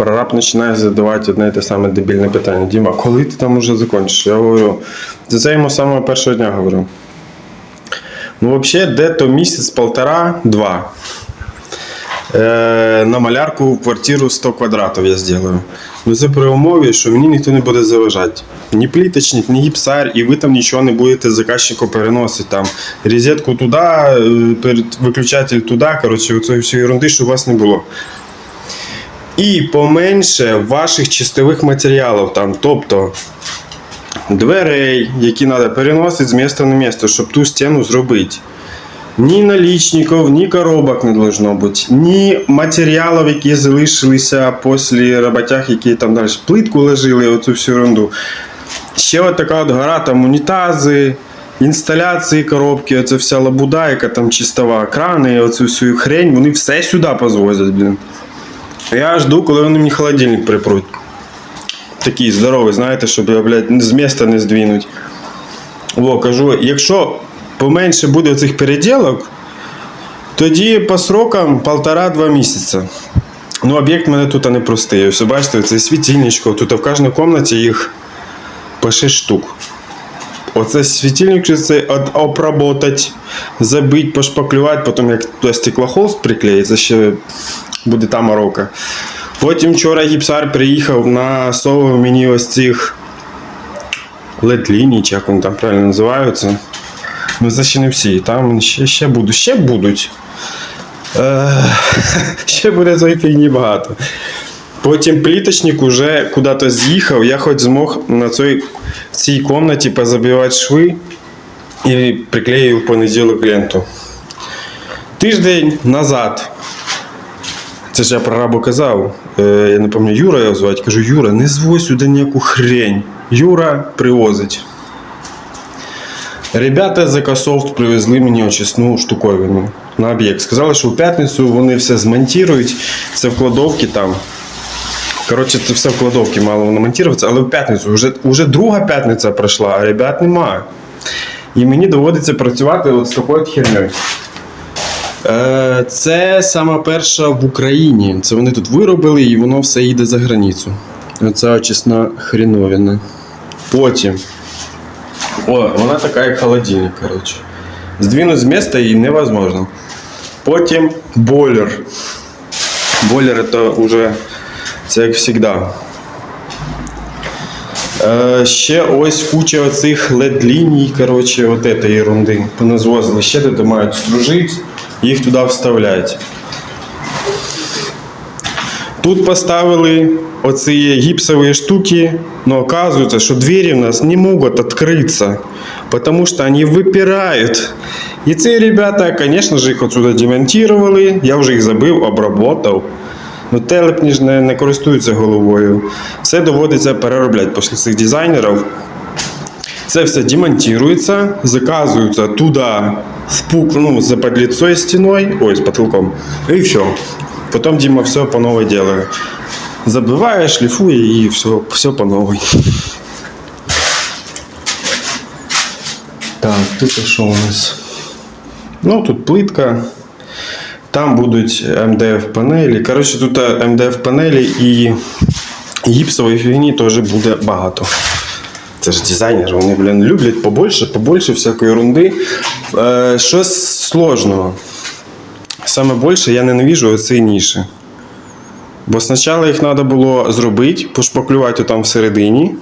Прораб починає задавати одне і те саме дебільне питання. Діма, коли ти там уже закінчиш? Я говорю, за це йому з самого першого дня говорю. Ну, взагалі, де-то місяць, полтора, два. Е, на малярку квартиру 100 квадратів я зроблю. Ну це при умові, що мені ніхто не буде заважати. Ні пліточник, ні гіпсар, і ви там нічого не будете заказчику переносити. Там розетку туди, е, виключатель туди. Коротше, оцієї всієї ерунди, щоб у вас не було. І поменше ваших чистових матеріалів там, тобто дверей, які треба переносити з міста на місто, щоб ту стіну зробити. Ні налічників, ні коробок не должно бути, ні матеріалів, які залишилися після роботяг, які там далі плитку ложили, оцю всю ерунду. Ще от така от гора там унітази, інсталяції коробки, оця вся лабуда, яка там чистова, крани, оцю всю хрень, вони все сюди позвозять, блін. Я жду, коли вони мені холодильник припруть. Такий здоровий, знаєте, щоб я, блядь, з міста не здвинуть. О, кажу, якщо поменше буде цих переділок, тоді по срокам полтора-два місяці. Ну, об'єкт мене тут не простий. Ось бачите, це світильничко. Тут в кожній кімнаті їх по 6 штук. Оце світильник це от- обработати, забити, пошпаклювати, потім як туди стеклохолст приклеїться, ще буде та морока. Потім вчора гіпсар приїхав на сову мені ось цих LED-ліній, чи як вони там правильно називаються. Ну це ще не всі. Там ще, ще будуть. Ще будуть. Е, ще буде цієї фігні багато. Потім пліточник уже куди-то з'їхав, я хоч змог на цій, цій кімнаті позабивати шви і приклеїв в понеділок ленту. Тиждень назад. Це ж я про рабу казав. Е, я не пам'ятаю, Юра його звати. Кажу, Юра, не звозь сюди ніяку хрень. Юра привозить. Ребята з Екософт привезли мені очисну штуковину на об'єкт. Сказали, що в п'ятницю вони все змонтують. Це в кладовці там. Коротше, це все в кладовці мало воно монтуватися, але в п'ятницю вже, вже друга п'ятниця пройшла, а ребят немає. І мені доводиться працювати от з такою хернею. Е, Це сама перша в Україні. Це вони тут виробили і воно все їде за границю. Оце очисна хріновина. Потім. О, вона така, як холодильник, коротше. Здвинуть з міста її невозможно. Потім бойлер. Бойлер це вже це як завжди. Е, ще ось куча оцих LED-ліній, коротше, от этой ерунди. Поназвозили ще де мають стружити, їх туди вставляють. Тут поставили оці гипсовые штуки, но оказывается, что двери у нас не могут открыться, потому что они выпирают. И ці ребята, конечно же, їх отсюда демонтировали, я вже їх забив, обработав. Ну, телепні ж не, не користуються головою. Все доводиться переробляти після цих дизайнерів. Це все демонтується, заказується туди в пук, ну, за подлицой стіною, ой, з потолком, і все. Потім Дима все по новой делает. Забиває, шліфує і все, все по новой. Так, тут що у нас? Ну, тут плитка. Там будуть МДФ панелі. Коротше, тут МДФ панелі і гіпсової фігні теж буде багато. Це ж дизайнери, вони, блін, люблять побольше, побольше всякої ерунди. Е, щось сложного. Саме більше я ненавижу оці ніші. Бо спочатку їх треба було зробити, пошпаклювати там всередині,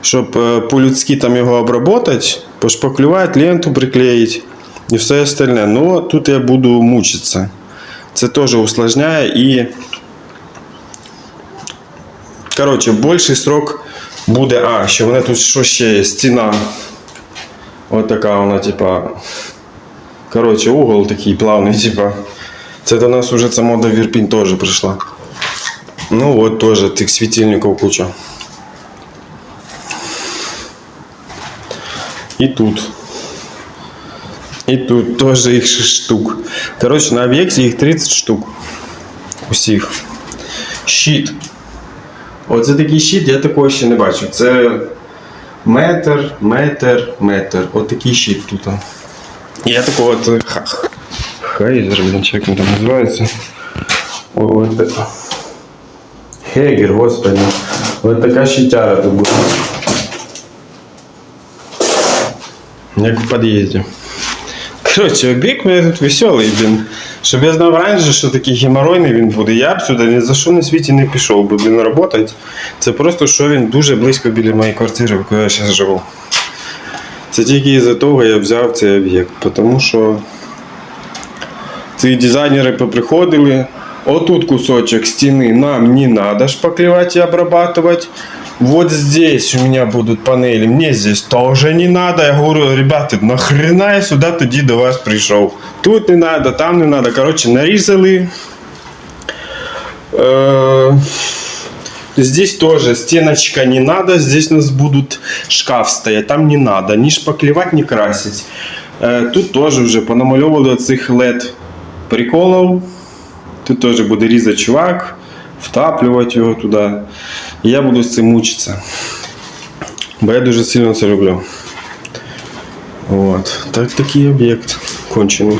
щоб е, по-людськи там його обработати, пошпаклювати, ленту приклеїти і все остальне. Ну, тут я буду мучитися. Це теж усложняє і. Коротше, більший срок буде. А, ще вона тут що ще є? Стіна. Ось така вона, типа. Коротше, угол такий плавний, типа. Це до нас уже ця мода в Ірпінь теж прийшла. Ну от теж тих світильників куча. І тут. І тут теж їх 6 штук. Коротше, на об'єкті їх 30 штук. Усіх. Щит. Оце такий щит, я такого ще не бачив. Це метр, метр, метр. От такий щит тут. Я такого от ха- хайзер, як він там називається. От. Хегер, господи. Вот така щитяра тут буде. Як в під'їзді. Коротше, об'єкт мене тут веселий, блін. Щоб я знав раніше, що такий геморойний він буде, я б сюди ні за що на світі не пішов би, блін, працювати. Це просто, що він дуже близько біля моєї квартири, в якій я зараз живу. Це тільки із-за того я взяв цей об'єкт, тому що ці дизайнери поприходили, отут кусочек стены нам не надо шпаклевать и обрабатывать. Вот здесь у меня будут панели, мне здесь тоже не надо. Я говорю, ребята, нахрена я сюда тоді до вас прийшов? Тут не надо, там не надо. Короче, нарізали. Э, Здесь тоже стеночка не надо, здесь у нас будут шкаф стоять, там не надо, ни шпаклевать, ни красить. Э, Тут тоже вже понамальовували цих LED приколів. Тут теж буде різати чувак, втаплювати його туди. І я буду з цим мучитися. Бо я дуже сильно це люблю. От. Так, такий об'єкт кончений.